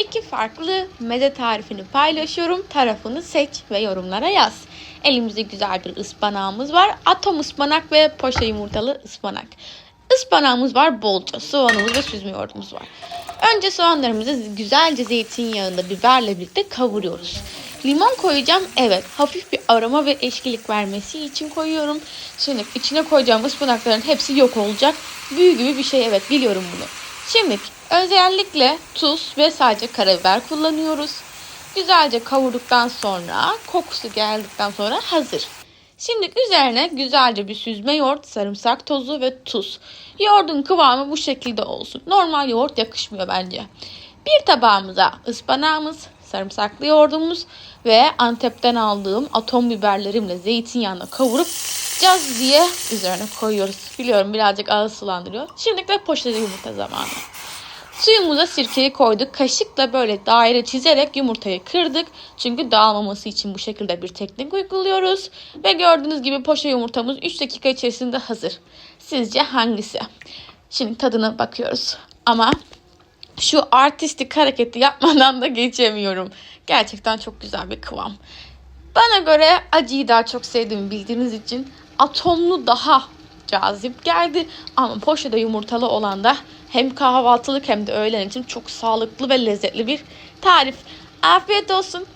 iki farklı meze tarifini paylaşıyorum. Tarafını seç ve yorumlara yaz. Elimizde güzel bir ıspanağımız var. Atom ıspanak ve poşe yumurtalı ıspanak. Ispanağımız var bolca. Soğanımız ve süzme yoğurdumuz var. Önce soğanlarımızı güzelce zeytinyağında biberle birlikte kavuruyoruz. Limon koyacağım. Evet hafif bir aroma ve eşkilik vermesi için koyuyorum. Şimdi içine koyacağım ıspanakların hepsi yok olacak. Büyü gibi bir şey evet biliyorum bunu. Şimdi özellikle tuz ve sadece karabiber kullanıyoruz. Güzelce kavurduktan sonra kokusu geldikten sonra hazır. Şimdi üzerine güzelce bir süzme yoğurt, sarımsak tozu ve tuz. Yoğurdun kıvamı bu şekilde olsun. Normal yoğurt yakışmıyor bence. Bir tabağımıza ıspanağımız, sarımsaklı yoğurdumuz ve Antep'ten aldığım atom biberlerimle zeytinyağına kavurup caz diye üzerine koyuyoruz. Biliyorum birazcık ağız sulandırıyor. Şimdi de poşete yumurta zamanı. Suyumuza sirkeyi koyduk. Kaşıkla böyle daire çizerek yumurtayı kırdık. Çünkü dağılmaması için bu şekilde bir teknik uyguluyoruz. Ve gördüğünüz gibi poşe yumurtamız 3 dakika içerisinde hazır. Sizce hangisi? Şimdi tadına bakıyoruz. Ama şu artistik hareketi yapmadan da geçemiyorum. Gerçekten çok güzel bir kıvam. Bana göre acıyı daha çok sevdiğimi bildiğiniz için atomlu daha cazip geldi. Ama poşete yumurtalı olan da hem kahvaltılık hem de öğlen için çok sağlıklı ve lezzetli bir tarif. Afiyet olsun.